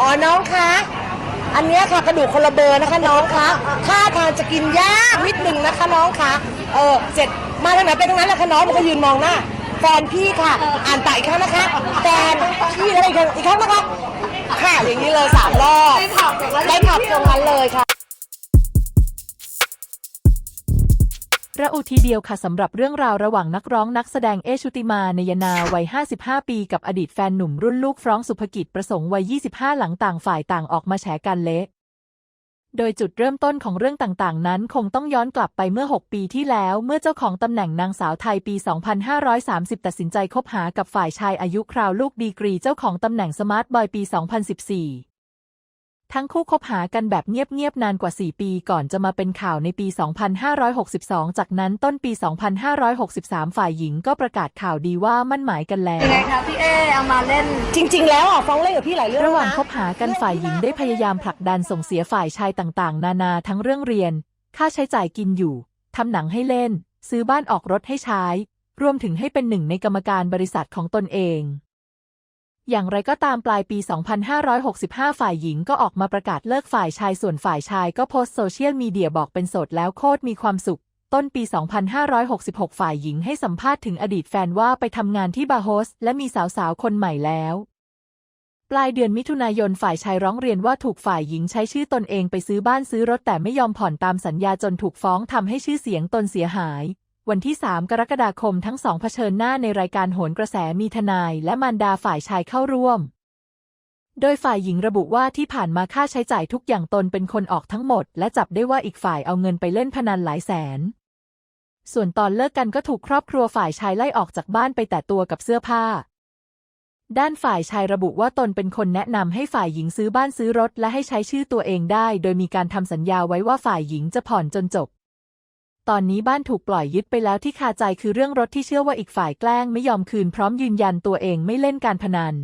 อ๋อน้องคะ อันเนี้ยค่ะกระดูกคนละเบอร์นะคะน้องคะท่าทางจะกินยากนิดหนึ่งนะคะน้องคะเออเสร็จมาทางไหนไปทางนั้นแหละค่ะน้องมันก็ยืนมองหน้าแฟนพี่ค่ะ อ่านต่อีกครั้งนะคะแฟนพี่แล้วอีกครั้งอีกครั้งนะคะค่ะอย่างนี้เลยสามรอบได้ผับได้ผับตรงนั้นเลยค่ะ ระอุทีเดียวค่ะสำหรับเรื่องราวระหว่างนักร้องนักแสดงเอชุติมาในยนาวัย 55 ปีกับอดีตแฟนหนุ่มรุ่นลูกฟร้องสุภกิจประสงค์วัย 25 หลังต่างฝ่ายต่างออกมาแฉกันเละ โดยจุดเริ่มต้นของเรื่องต่างๆ นั้นคงต้องย้อนกลับไปเมื่อ 6 ปีที่แล้ว เมื่อเจ้าของตำแหน่งนางสาวไทยปี 2530 ตัดสินใจคบหากับฝ่ายชายอายุคราวลูกดีกรีเจ้าของตำแหน่งสมาร์ทบอยปี 2014 ทั้งคู่คบหากันแบบเงียบๆนานกว่า 4 ปีก่อนจะมาเป็นข่าวในปี 2562 จากนั้นต้นปี 2563 ฝ่ายหญิงก็ประกาศข่าวดีว่ามั่นหมายกันแล้ว ยังไงคะพี่เอเอามาเล่น จริง ๆ แล้วอะฟ้องเล่นกับพี่หลายเรื่องระหว่างนะคบหากันฝ่ายหญิงได้พยายามผลักดันส่งเสียฝ่ายชายต่างๆ นานาทั้งเรื่องเรียน ค่าใช้จ่ายกินอยู่ ทำหนังให้เล่น ซื้อบ้านออกรถให้ใช้ รวมถึงให้เป็นหนึ่งในกรรมการบริษัทของตนเอง อย่างไรก็ตามปลายปี 2565 ฝ่ายหญิงก็ออกมาประกาศเลิกฝ่ายชายส่วนฝ่ายชายก็โพสต์โซเชียลมีเดียบอกเป็นโสดแล้วโคตรมีความสุข ต้นปี 2566 ฝ่ายหญิงให้สัมภาษณ์ถึงอดีตแฟนว่าไปทำงานที่บาโฮส และมีสาวๆ คนใหม่แล้วปลายเดือนมิถุนายนฝ่ายชายร้องเรียนว่าถูกฝ่ายหญิงใช้ชื่อตนเองไปซื้อบ้านซื้อรถแต่ไม่ยอมผ่อนตามสัญญาจนถูกฟ้องทำให้ชื่อเสียงตนเสียหาย วันที่ 3 กรกฎาคมทั้งสองเผชิญหน้าในรายการโหนกระแสมีทนายและมารดาฝ่ายชายเข้าร่วม โดยฝ่ายหญิงระบุว่าที่ผ่านมาค่าใช้จ่ายทุกอย่างตนเป็นคนออกทั้งหมด และจับได้ว่าอีกฝ่ายเอาเงินไปเล่นพนันหลายแสน ส่วนตอนเลิกกันก็ถูกครอบครัวฝ่ายชายไล่ออกจากบ้านไปแต่ตัวกับเสื้อผ้า ด้านฝ่ายชายระบุว่าตนเป็นคนแนะนำให้ฝ่ายหญิงซื้อบ้านซื้อรถ และให้ใช้ชื่อตัวเองได้ โดยมีการทำสัญญาไว้ว่าฝ่ายหญิงจะผ่อนจนจบ ตอนนี้บ้านถูกปล่อยยึดไปแล้วที่คาใจคือเรื่องรถที่เชื่อว่าอีกฝ่ายแกล้งไม่ยอมคืนพร้อมยืนยันตัวเองไม่เล่นการพนัน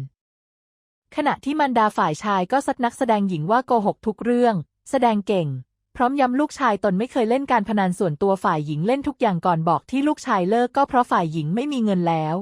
ขณะที่มันดาฝ่ายชายก็ซัดนักแสดงหญิงว่าโกหกทุกเรื่อง แสดงเก่ง พร้อมย้ำลูกชายตนไม่เคยเล่นการพนันส่วนตัวฝ่ายหญิงเล่นทุกอย่างก่อนบอกที่ลูกชายเลิกก็เพราะฝ่ายหญิงไม่มีเงินแล้ว